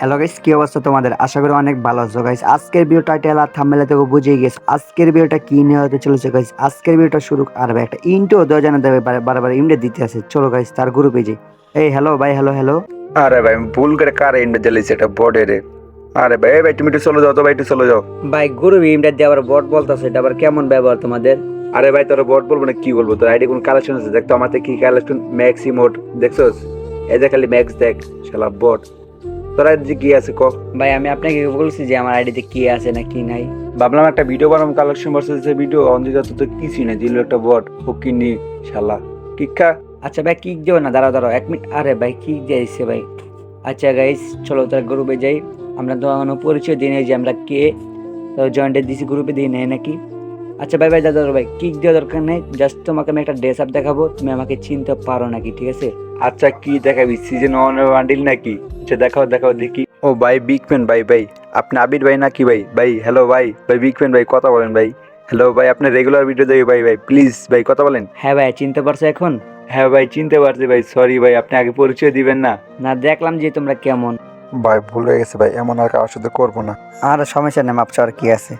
Hello guys কি অবস্থা তোমাদের? আশা করি অনেক ভালো আছো গাইস আজকের ভিডিও টাইটেল আর থাম্বনেল থেকে বুঝেই গেছো। আজকের ভিডিওটা কি নিয়ে হতে চলেছে গাইস আজকের ভিডিওটা শুরু আর ভাই একটা ইন্টো দেওয়া জানা দেবে বারবার ইন্ডে দিতে আছে। চলো গাইস তার গ্রুপে যাই। এই হ্যালো ভাই হ্যালো হ্যালো আরে ভাই ভুল করে কার এন্ড জ্বালিয়েছি এটা বডে রে আরে ভাই ভাই তুমি একটু চলে যাও তো ভাই একটু চলে যাও। ভাই গ্রুপে ইন্ডে দিয়ে আবার বট বলতেছে এটা আবার কেমন ব্যবহার তোমাদের? আরে ভাই তোর বট বলব না কি বলব? তোর আইডি কোন কালেকশন আছে? দেখতো আমার থেকে কি কালেকশন ম্যাক্স ইমোট দেখছোস? এই যে খালি ম্যাক্স দেখ শালা বট তোর আইডি কি আছে ক? ভাই আমি আপনাকে বলছি যে আমার আইডিতে কি আছে না কি নাই। ভাবলাম একটা ভিডিও বানাম কালেকশন ভার্সেস ভিডিও অঞ্জিতা তো কিছুই না দিল একটা বট ফকিনি শালা। কিক্ষা আচ্ছা ভাই কিক দিও না দাঁড়াও দাঁড়াও এক মিনিট। আরে ভাই কিক দিয়েছে ভাই। আচ্ছা গাইস চলো তার গ্রুপে যাই। আমরা তো এখনও পরিচয় দিই নাই যে আমরা কে। তো জয়েন্টে দিছি গ্রুপে দিই নাই নাকি? আচ্ছা ভাই ভাই দাদা ভাই কিক দেওয়া দরকার নেই। জাস্ট তোমাকে আমি একটা ড্রেস আপ দেখাবো তুমি আমাকে চিনতে পারো নাকি ঠিক আছে? আচ্ছা কি দেখাবি? সিজন ওয়ান বান্ডিল নাকি? আচ্ছা দেখাও দেখাও দেখি। ও ভাই বিগ ফ্যান ভাই ভাই। আপনি আবির ভাই নাকি ভাই? ভাই হ্যালো ভাই। ভাই বিগ ফ্যান ভাই কথা বলেন ভাই। হ্যালো ভাই আপনি রেগুলার ভিডিও দেখি ভাই ভাই প্লিজ ভাই কথা বলেন। হ্যাঁ ভাই চিনতে পারছ এখন? হ্যাঁ ভাই চিনতে পারছি ভাই সরি ভাই আপনি আগে পরিচয় দিবেন না। না দেখলাম যে তোমরা কেমন। ভাই ভুল হয়ে গেছে ভাই এমন আর কারোর সাথে করব না। আর সমস্যা নেই মাপছো আর কি আছে।